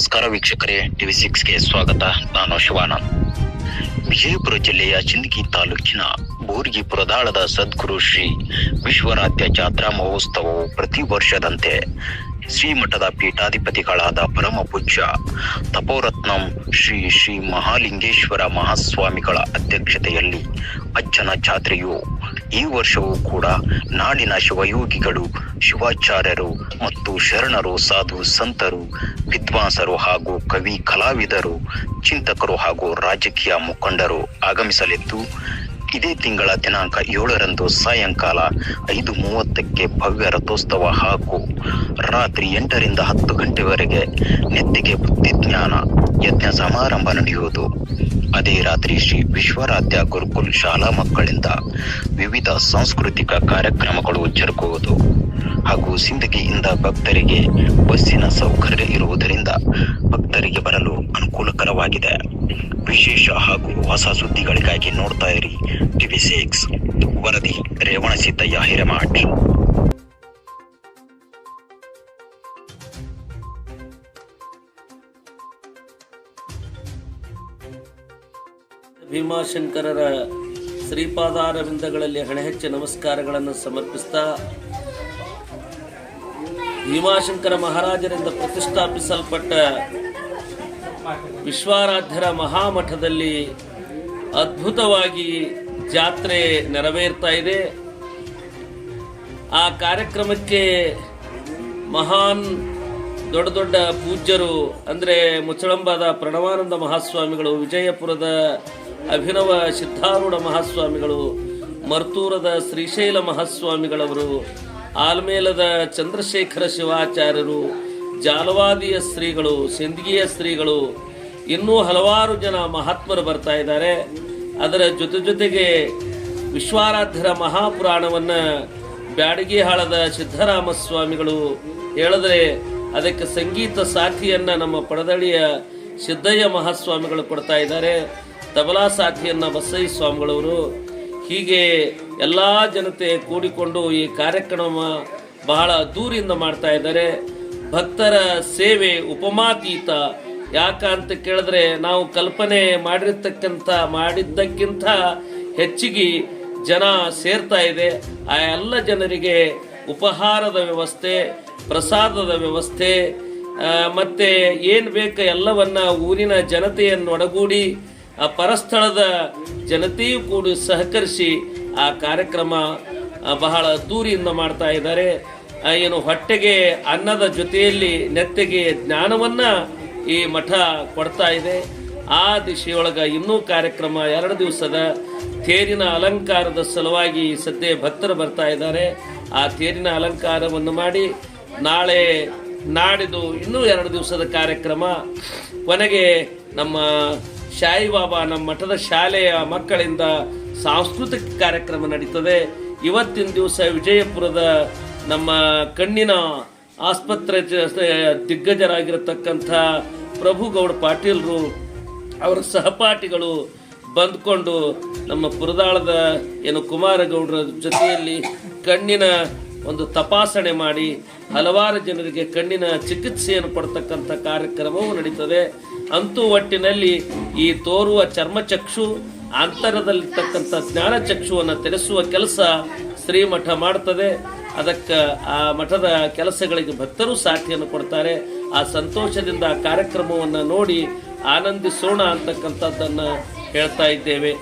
ನಮಸ್ಕಾರ ವೀಕ್ಷಕರೇ, ಟಿವಿ ಸಿಕ್ಸ್ಗೆ ಸ್ವಾಗತ. ನಾನು ಶಿವಾನಂದ್. ವಿಜಯಪುರ ಜಿಲ್ಲೆಯ ಚಿಂದಗಿ ತಾಲೂಕಿನ ಬೋರ್ಗಿ ಪುರದಾಳದ ಸದ್ಗುರು ಶ್ರೀ ವಿಶ್ವನಾಥ್ಯ ಜಾತ್ರಾ ಮಹೋತ್ಸವವು ಪ್ರತಿ ವರ್ಷದಂತೆ ಶ್ರೀಮಠದ ಪೀಠಾಧಿಪತಿಗಳಾದ ಪರಮ ಪೂಜ್ಯ ತಪೋರತ್ನಂ ಶ್ರೀ ಶ್ರೀ ಮಹಾಲಿಂಗೇಶ್ವರ ಮಹಾಸ್ವಾಮಿಗಳ ಅಧ್ಯಕ್ಷತೆಯಲ್ಲಿ ಅಜ್ಜನ ಜಾತ್ರೆಯು ಈ ವರ್ಷವೂ ಕೂಡ ನಾಡಿನ ಶಿವಯೋಗಿಗಳು, ಶಿವಾಚಾರ್ಯರು ಮತ್ತು ಶರಣರು, ಸಾಧು ಸಂತರು, ವಿದ್ವಾಂಸರು ಹಾಗೂ ಕವಿ ಕಲಾವಿದರು, ಚಿಂತಕರು ಹಾಗೂ ರಾಜಕೀಯ ಮುಖಂಡರು ಆಗಮಿಸಲಿದ್ದು, ಇದೇ ತಿಂಗಳ ದಿನಾಂಕ ಏಳರಂದು ಸಾಯಂಕಾಲ ಐದು ಮೂವತ್ತಕ್ಕೆ ಭವ್ಯ ರಥೋತ್ಸವ ಹಾಗೂ ರಾತ್ರಿ ಎಂಟರಿಂದ ಹತ್ತು ಗಂಟೆವರೆಗೆ ನೆತ್ತಿಗೆ ಬುದ್ಧಿಜ್ಞಾನ ಯಜ್ಞ ಸಮಾರಂಭ ನಡೆಯುವುದು. ಅದೇ ರಾತ್ರಿ ಶ್ರೀ ವಿಶ್ವರಾಧ್ಯ ಗುರುಕುಲ್ ಶಾಲಾ ಮಕ್ಕಳಿಂದ ವಿವಿಧ ಸಾಂಸ್ಕೃತಿಕ ಕಾರ್ಯಕ್ರಮಗಳು ಜರುಗುವುದು. ಹಾಗೂ ಸಿಂದಗಿಯಿಂದ ಭಕ್ತರಿಗೆ ಬಸ್ಸಿನ ಸೌಕರ್ಯ ಇರುವುದರಿಂದ ಭಕ್ತರಿಗೆ ಬರಲು ಅನುಕೂಲಕರವಾಗಿದೆ. ವಿಶೇಷ ಹಾಗೂ ಹೊಸ ಸುದ್ದಿಗಳಿಗಾಗಿ ನೋಡ್ತಾ ಇರಿ. ಟಿವಿ ಸಿಕ್ಸ್ ವರದಿ ರೇವಣಸಿದ್ದಯ್ಯ ಹಿರೇಮಠ್. ಭೀಮಾಶಂಕರರ ಶ್ರೀಪಾದಾರವಿಂದಗಳಲ್ಲಿ ಹಣೆಹೆಚ್ಚ ನಮಸ್ಕಾರಗಳನ್ನು ಸಮರ್ಪಿಸ್ತಾ ಭೀಮಾಶಂಕರ ಮಹಾರಾಜರಿಂದ ಪ್ರತಿಷ್ಠಾಪಿಸಲ್ಪಟ್ಟ ವಿಶ್ವಾರಾಧ್ಯರ ಮಹಾಮಠದಲ್ಲಿ ಅದ್ಭುತವಾಗಿ ಜಾತ್ರೆ ನೆರವೇರ್ತಾ ಇದೆ. ಆ ಕಾರ್ಯಕ್ರಮಕ್ಕೆ ಮಹಾನ್ ದೊಡ್ಡ ದೊಡ್ಡ ಪೂಜ್ಯರು ಅಂದರೆ ಮುಚ್ಚಳಂಬಾದ ಪ್ರಣವಾನಂದ ಮಹಾಸ್ವಾಮಿಗಳು ವಿಜಯಪುರದ ಅಭಿನವ ಸಿದ್ಧಾರೂಢ ಮಹಾಸ್ವಾಮಿಗಳು, ಮರ್ತೂರದ ಶ್ರೀಶೈಲ ಮಹಾಸ್ವಾಮಿಗಳವರು, ಆಲ್ಮೇಲದ ಚಂದ್ರಶೇಖರ ಶಿವಾಚಾರ್ಯರು, ಜಾಲವಾದಿಯ ಶ್ರೀಗಳು ಸಿಂದಗಿಯ ಶ್ರೀಗಳು ಇನ್ನೂ ಹಲವಾರು ಜನ ಮಹಾತ್ಮರು ಬರ್ತಾ ಇದ್ದಾರೆ. ಅದರ ಜೊತೆ ಜೊತೆಗೆ ವಿಶ್ವಾರಾಧ್ಯರ ಮಹಾಪುರಾಣವನ್ನು ಬ್ಯಾಡಗಿಹಾಳದ ಸಿದ್ಧರಾಮ ಸ್ವಾಮಿಗಳು ಹೇಳಿದ್ರೆ ಅದಕ್ಕೆ ಸಂಗೀತ ಸಾಥಿಯನ್ನು ನಮ್ಮ ಪಡದಳಿಯ ಸಿದ್ದಯ್ಯ ಮಹಾಸ್ವಾಮಿಗಳು ಕೊಡ್ತಾ ಇದ್ದಾರೆ. ತಬಲಾ ಸಾಥಿಯನ್ನ ಬಸೈ ಸ್ವಾಮಿಗಳವರು. ಹೀಗೆ ಎಲ್ಲ ಜನತೆ ಕೂಡಿಕೊಂಡು ಈ ಕಾರ್ಯಕ್ರಮ ಬಹಳ ದೂರಿಂದ ಮಾಡ್ತಾ ಇದ್ದಾರೆ. ಭಕ್ತರ ಸೇವೆ ಉಪಮಾತೀತ. ಯಾಕಂತ ಕೇಳಿದ್ರೆ ನಾವು ಕಲ್ಪನೆ ಮಾಡಿರ್ತಕ್ಕಂಥ, ಮಾಡಿದ್ದಕ್ಕಿಂತ ಹೆಚ್ಚಿಗೆ ಜನ ಸೇರ್ತಾ ಇದೆ. ಆ ಎಲ್ಲ ಜನರಿಗೆ ಉಪಹಾರದ ವ್ಯವಸ್ಥೆ, ಪ್ರಸಾದದ ವ್ಯವಸ್ಥೆ ಮತ್ತೆ ಏನ್ ಬೇಕು ಎಲ್ಲವನ್ನ ಊರಿನ ಜನತೆಯನ್ನೊಡಗೂಡಿ, ಆ ಪರಸ್ಥಳದ ಜನತೆಯೂ ಕೂಡ ಸಹಕರಿಸಿ ಆ ಕಾರ್ಯಕ್ರಮ ಬಹಳ ದೂರಿಯಿಂದ ಮಾಡ್ತಾ ಇದ್ದಾರೆ. ಏನು ಹೊಟ್ಟೆಗೆ ಅನ್ನದ ಜೊತೆಯಲ್ಲಿ ನೆತ್ತಿಗೆ ಜ್ಞಾನವನ್ನ ಈ ಮಠ ಕೊಡ್ತಾ ಇದೆ. ಆ ದಿಶೆಯೊಳಗ ಇನ್ನೂ ಕಾರ್ಯಕ್ರಮ ಎರಡು ದಿವಸದ ತೇರಿನ ಅಲಂಕಾರದ ಸಲುವಾಗಿ ಸದ್ಯ ಭಕ್ತರು ಬರ್ತಾ ಇದ್ದಾರೆ. ಆ ತೇರಿನ ಅಲಂಕಾರವನ್ನು ಮಾಡಿ ನಾಳೆ ನಾಡಿದು ಇನ್ನೂ ಎರಡು ದಿವಸದ ಕಾರ್ಯಕ್ರಮ. ಕೊನೆಗೆ ನಮ್ಮ ಶಾಯಿ ಬಾಬಾ, ನಮ್ಮ ಮಠದ ಶಾಲೆಯ ಮಕ್ಕಳಿಂದ ಸಾಂಸ್ಕೃತಿಕ ಕಾರ್ಯಕ್ರಮ ನಡೀತದೆ. ಇವತ್ತಿನ ದಿವಸ ವಿಜಯಪುರದ ನಮ್ಮ ಕಣ್ಣಿನ ಆಸ್ಪತ್ರೆ ದಿಗ್ಗಜರಾಗಿರತಕ್ಕಂಥ ಪ್ರಭುಗೌಡ ಪಾಟೀಲ್ರು, ಅವರ ಸಹಪಾಠಿಗಳು ಬಂದ್ಕೊಂಡು ನಮ್ಮ ಪುರದಾಳದ ಏನು ಕುಮಾರಗೌಡರ ಜೊತೆಯಲ್ಲಿ ಕಣ್ಣಿನ ಒಂದು ತಪಾಸಣೆ ಮಾಡಿ ಹಲವಾರು ಜನರಿಗೆ ಕಣ್ಣಿನ ಚಿಕಿತ್ಸೆಯನ್ನು ಕೊಡ್ತಕ್ಕಂಥ ಕಾರ್ಯಕ್ರಮವು ನಡೀತದೆ. ಅಂತೂ ಒಟ್ಟಿನಲ್ಲಿ ಈ ತೋರುವ ಚರ್ಮಚಕ್ಷು, ಅಂತರದಲ್ಲಿರ್ತಕ್ಕಂಥ ಜ್ಞಾನಚಕ್ಷುವನ್ನು ತೆರೆಸುವ ಕೆಲಸ ಶ್ರೀಮಠ ಮಾಡ್ತದೆ. ಅದಕ್ಕೆ ಆ ಮಠದ ಕೆಲಸಗಳಿಗೆ ಭಕ್ತರು ಸಾಥಿಯನ್ನು ಕೊಡ್ತಾರೆ. ಆ ಸಂತೋಷದಿಂದ ಆ ಕಾರ್ಯಕ್ರಮವನ್ನು ನೋಡಿ ಆನಂದಿಸೋಣ ಅಂತಕ್ಕಂಥದ್ದನ್ನು ಹೇಳ್ತಾ ಇದ್ದೇವೆ.